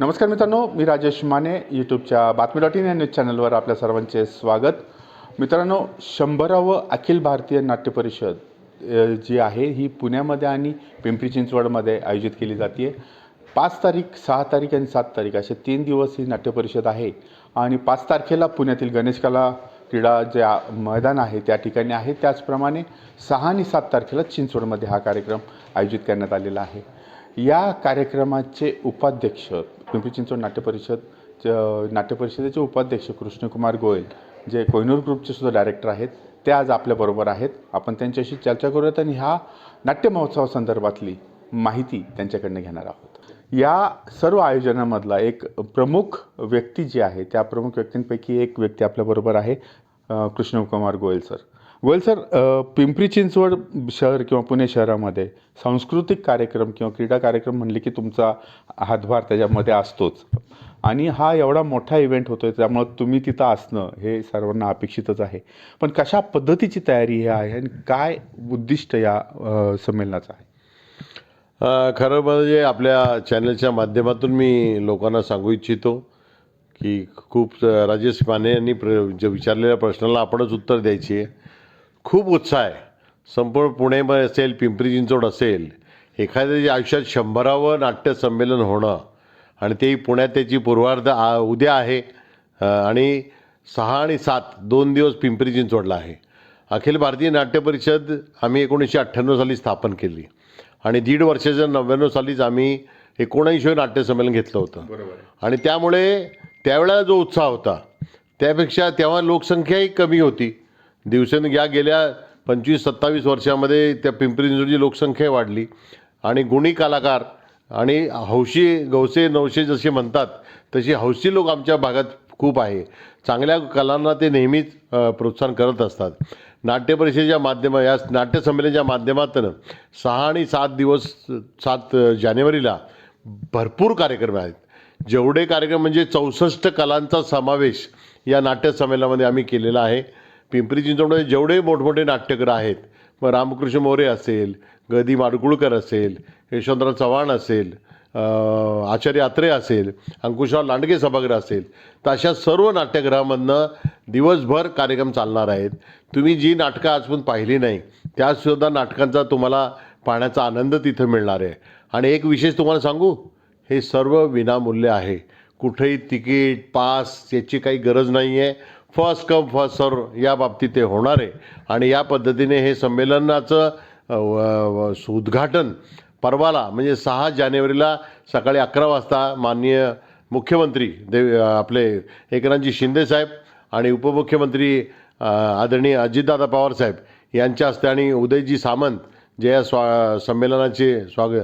नमस्कार मित्रांनो मी राजेश माने यूट्यूबच्या बातमी डॉट इन या न्यूज चॅनलवर आपल्या सर्वांचे स्वागत. मित्रांनो शंभरावं अखिल भारतीय नाट्य परिषद जी आहे ही पुण्यामध्ये आणि पिंपरी चिंचवडमध्ये आयोजित केली जाते. पाच तारीख सहा तारीख आणि सात तारीख असे तीन दिवस ही नाट्य परिषद आहे. आणि पाच तारखेला पुण्यातील गणेश कला क्रीडा जे मैदान आहे त्या ठिकाणी आहे. त्याचप्रमाणे सहा आणि सात तारखेला चिंचवडमध्ये हा कार्यक्रम आयोजित करण्यात आलेला आहे. या कार्यक्रमाचे उपाध्यक्ष पिंपरी चिंचवड नाट्य परिषद च- नाट्य परिषदेचे उपाध्यक्ष कृष्णकुमार गोयल जे कोहिनूर ग्रुपचे सुद्धा डायरेक्टर आहेत ते आज आपल्याबरोबर आहेत. आपण त्यांच्याशी चर्चा करूयात आणि ह्या नाट्य महोत्सवासंदर्भातली माहिती त्यांच्याकडनं घेणार आहोत. या सर्व आयोजनामधला एक प्रमुख व्यक्ती जी आहे त्या प्रमुख व्यक्तींपैकी एक व्यक्ती आपल्याबरोबर आहे Krishnakumar Goyal sir. Well sir Pimpri Chinchwad शहर किंवा पुणे शहरामध्ये सांस्कृतिक कार्यक्रम किंवा क्रीडा कार्यक्रम म्हणले की तुमचा हातभार त्याच्यामध्ये असतोच. आणि हा एवढा मोठा इव्हेंट होतो आहे त्यामुळं तुम्ही तिथं असणं हे सर्वांना अपेक्षितच आहे. पण कशा पद्धतीची तयारी हे आहे आणि काय उद्दिष्ट या संमेलनाचं आहे? खरं म्हणजे आपल्या चॅनलच्या माध्यमातून मी लोकांना सांगू इच्छितो की खूप राजेश माने यांनी प्र विचारलेल्या प्रश्नाला आपणच उत्तर द्यायची आहे. खूप उत्साह आहे. संपूर्ण पुणेमध्ये असेल पिंपरी चिंचवड असेल एखाद्याच्या आयुष्यात शंभरावं नाट्य संमेलन होणं आणि तेही पुण्यात त्याची पूर्वार्ध आ उद्या आहे. आणि सहा आणि सात दोन दिवस पिंपरी चिंचवडला आहे. अखिल भारतीय नाट्य परिषद आम्ही एकोणीसशे अठ्ठ्याण्णव साली स्थापन केली. आणि दीड वर्षाच्या नव्याण्णव सालीच आम्ही एकोणऐंशी नाट्य संमेलन घेतलं होतं. बरोबर आणि त्यामुळे त्यावेळेला जो उत्साह होता त्यापेक्षा तेव्हा लोकसंख्याही कमी होती. दिवसेंदिवस या गेल्या पंचवीस सत्तावीस वर्षामध्ये त्या पिंपरी चिंचवडची लोकसंख्या वाढली. आणि गुणी कलाकार आणि हौशी गवसे नवशे जसे म्हणतात तशी हौशी लोक आमच्या भागात खूप आहे. चांगल्या कलांना ते नेहमीच प्रोत्साहन करत असतात. नाट्य परिषदेच्या माध्यमा या नाट्यसंमेलनाच्या माध्यमातून सहा आणि सात दिवस सात जानेवारीला भरपूर कार्यक्रम आहेत. जेवढे कार्यक्रम म्हणजे चौसष्ट कलांचा समावेश या नाट्यसंमेलनामध्ये आम्ही केलेला आहे. पिंपरी चिंचवडमध्ये जेवढे मोठमोठे नाट्यकार आहेत मग रामकृष्ण मोरे असेल गदी माडगुळकर असेल यशवंतराव चव्हाण असेल आचार्य आत्रे असेल अंकुशराव लांडगे सभागृह असेल तर अशा सर्व नाट्यगृहामधनं दिवसभर कार्यक्रम चालणार आहेत. तुम्ही जी नाटकं आजपर्यंत पाहिली नाही त्यासुद्धा नाटकांचा तुम्हाला पाहण्याचा आनंद तिथं मिळणार आहे. आणि एक विशेष तुम्हाला सांगू हे सर्व विनामूल्य आहे. कुठेही तिकीट पास याची काही गरज नाही आहे फर्स्ट कम फर्स्ट सर्व या बाबतीत ते होणार आहे. आणि या पद्धतीने हे संमेलनाचं उद्घाटन परवाला म्हणजे सहा जानेवारीला सकाळी अकरा वाजता माननीय मुख्यमंत्री देव आपले एकनाथजी शिंदेसाहेब आणि उपमुख्यमंत्री आदरणीय अजितदादा पवारसाहेब यांच्या हस्ते आणि उदयजी सामंत जे या स्वा संमेलनाचे स्वाग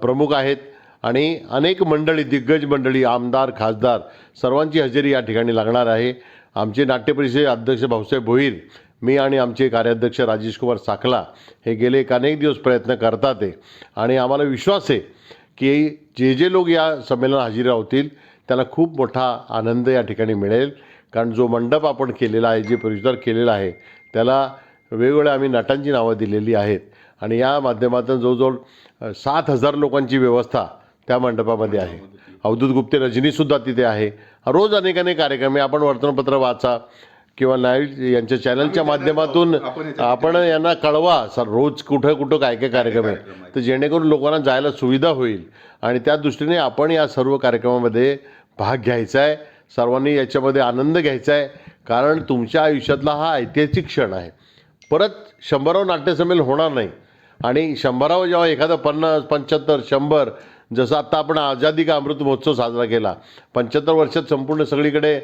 प्रमुख आहेत. आणि अनेक मंडळी दिग्गज मंडळी आमदार खासदार सर्वांची हजेरी या ठिकाणी लागणार आहे. आमचे नाट्य अध्यक्ष भाऊसाहेब भोईर मी आणि आमचे कार्याध्यक्ष राजेश कुमार साखला हे गेले एक अनेक दिवस प्रयत्न करतात आहे आणि आम्हाला विश्वास आहे की जे जे लोक या संमेलनात हजेरी राहतील त्याला खूप मोठा आनंद या ठिकाणी मिळेल. कारण जो मंडप आपण केलेला आहे जे परिसर केलेला आहे त्याला वेगवेगळ्या आम्ही नटांची नावं दिलेली आहेत. आणि या माध्यमातून जवळजवळ सात हजार लोकांची व्यवस्था त्या मंडपामध्ये आहे. अवधूत गुप्ते रजनीसुद्धा तिथे आहे. रोज अनेक अनेक कार्यक्रम आहे. आपण वर्तमानपत्र वाचा किंवा लाईव्ह यांच्या चॅनलच्या माध्यमातून आपण यांना कळवा. सर रोज कुठं कुठं काय काय कार्यक्रम आहे. तर जेणेकरून लोकांना जायला सुविधा होईल. आणि त्या दृष्टीने आपण या सर्व कार्यक्रमामध्ये भाग घ्यायचा आहे. सर्वांनी याच्यामध्ये आनंद घ्यायचा आहे. कारण तुमच्या आयुष्यातला हा ऐतिहासिक क्षण आहे. परत शंभरावं नाट्यसंमेलन होणार नाही. आणि शंभरावं जेव्हा एखादं पन्नास पंच्याहत्तर शंभर जसं आत्ता आपण आझादी का अमृत महोत्सव साजरा केला पंच्याहत्तर वर्षात संपूर्ण सगळीकडे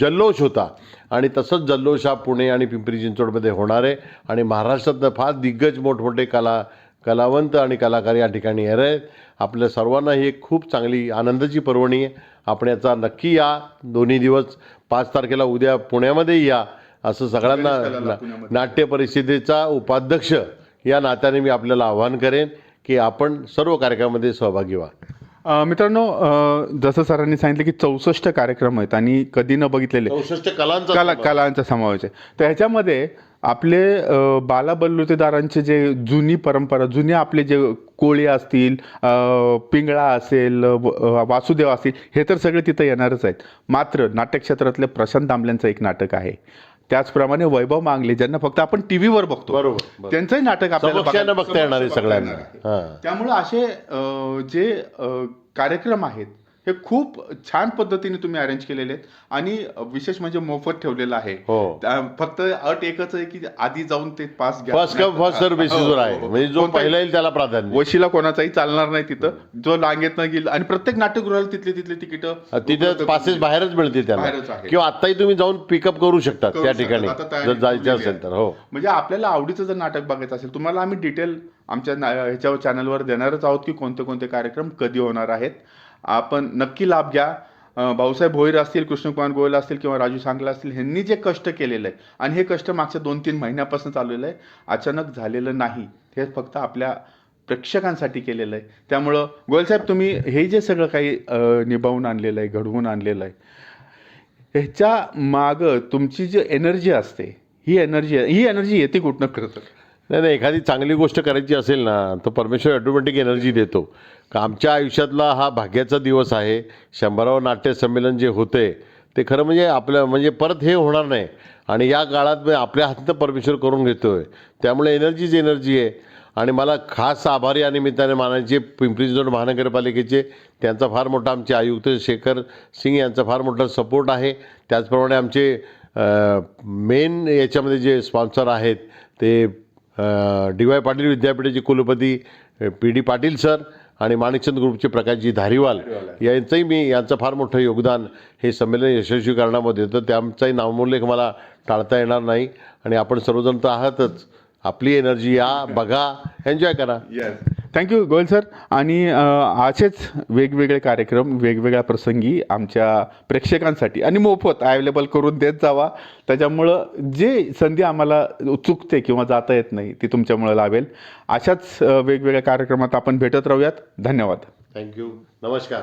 जल्लोष होता. आणि तसंच जल्लोष हा पुणे आणि पिंपरी चिंचवडमध्ये होणार आहे. आणि महाराष्ट्रातनं फार दिग्गज मोठमोठे कला कलावंत आणि कलाकार या ठिकाणी येणार आहेत. आपल्या सर्वांना ही एक खूप चांगली आनंदाची पर्वणी आहे. आपण याचा नक्की या दोन्ही दिवस पाच तारखेला उद्या पुण्यामध्ये या असं सगळ्यांना नाट्य परिषदेचा उपाध्यक्ष या नात्याने मी आपल्याला आवाहन करेन. की आपण सर्व कार्यक्रमामध्ये सहभागी व्हा. मित्रांनो जसं सरांनी सांगितलं की चौसष्ट कार्यक्रम आहेत आणि कधी न बघितलेले चौसष्ट कलांचा कला समावेश. कलांचा समावेश आहे. तर ह्याच्यामध्ये आपले अ, बाला बलुतेदारांचे जे जुनी परंपरा जुने आपले जे कोळी असतील पिंगळा असेल वासुदेव असतील हे तर सगळे तिथं येणारच आहेत. मात्र नाट्यक्षेत्रातले प्रशांत दामल्यांचं एक नाटक आहे. त्याचप्रमाणे वैभव मांगले ज्यांना फक्त आपण टी व्हीवर बघतो बरोबर. त्यांचंही नाटक आपल्याला बघता येणार आहे सगळ्यांना. त्यामुळं असे जे कार्यक्रम आहेत हे खूप छान पद्धतीने तुम्ही अरेंज केलेले आहेत. आणि विशेष म्हणजे मोफत ठेवलेलं आहे. हो. त्या- फक्त अट एकच आहे की आधी जाऊन ते पास घ्या. फर्स्ट कम फर्स्ट बेसिसवर आहे. हो, हो. म्हणजे जो पहिला येईल त्याला प्राधान्य. वशीला कोणाचाही चालणार नाही तिथं. जो लांगेत न गेला. आणि प्रत्येक नाट्यगृहाला तिथले तिथले तिकीट तिथं पासेस बाहेरच मिळते बाहेरच त्यांना. आहे. किंवा आताही तुम्ही जाऊन पिकअप करू शकतात करू त्या. ठिकाणी. आता तयारी जर जायचं ठेवलेली असेल. तर हो. म्हणजे आपल्याला आवडीचं जर नाटक बघायचं असेल तुम्हाला आम्ही डिटेल आमच्या ना- ह्याच्यावर चॅनलवर देणारच आहोत की कोणते कोणते कार्यक्रम कधी होणार आहेत. आपण नक्की लाभ घ्या. भाऊसाहेब भोईर असतील कृष्णकुमार गोयल असतील किंवा राजू सांगला असतील ह्यांनी जे कष्ट केलेलं आहे आणि हे कष्ट मागच्या दोन तीन महिन्यापासून चाललेलं आहे अचानक झालेलं नाही. हे फक्त आपल्या प्रेक्षकांसाठी केलेलं आहे. त्यामुळं गोयल साहेब तुम्ही हे जे सगळं काही निभावून आणलेलं आहे घडवून आणलेलं आहे ह्याच्या मागं तुमची जी एनर्जी असते ही एनर्जी ही एनर्जी येते कुठनं खरं तर नाही नाही एखादी चांगली गोष्ट करायची असेल ना तर परमेश्वर ऑटोमॅटिक एनर्जी देतो. का आमच्या आयुष्यातला हा भाग्याचा दिवस आहे शंभरावं नाट्यसंमेलन जे होते ते खरं म्हणजे आपलं म्हणजे परत हे होणार नाही. आणि या काळात मी आपल्या हातनं परमेश्वर करून घेतो आहे त्यामुळे एनर्जीच एनर्जी आहे. आणि मला खास आभारी या निमित्ताने मानायचे पिंपरी चिंचवड महानगरपालिकेचे त्यांचा फार मोठा आमचे आयुक्त शेखर सिंग यांचा फार मोठा सपोर्ट आहे. त्याचप्रमाणे आमचे मेन याच्यामध्ये जे स्पॉन्सर आहेत ते डी वाय पाटील विद्यापीठाचे कुलपती पी डी पाटील सर आणि माणिकचंद ग्रुपचे प्रकाशजी धारीवाल. यांचंही मी यांचं फार मोठं योगदान हे संमेलन यशस्वी करण्यामध्ये होतं. त्यांचाही नावमूल्यक मला टाळता येणार नाही आणि आपण सर्वजण तर आहातच. आपली एनर्जी या बघा एन्जॉय करा. थँक्यू गोयल सर आणि असेच वेगवेगळे कार्यक्रम वेगवेगळ्या प्रसंगी आमच्या प्रेक्षकांसाठी आणि मोफत अवेलेबल करून देत जावा. त्याच्यामुळं जे संधी आम्हाला चुकते किंवा जाता येत नाही ती तुमच्यामुळं लाभेल. अशाच वेगवेगळ्या कार्यक्रमात आपण भेटत राहूयात. धन्यवाद. थँक्यू नमस्कार.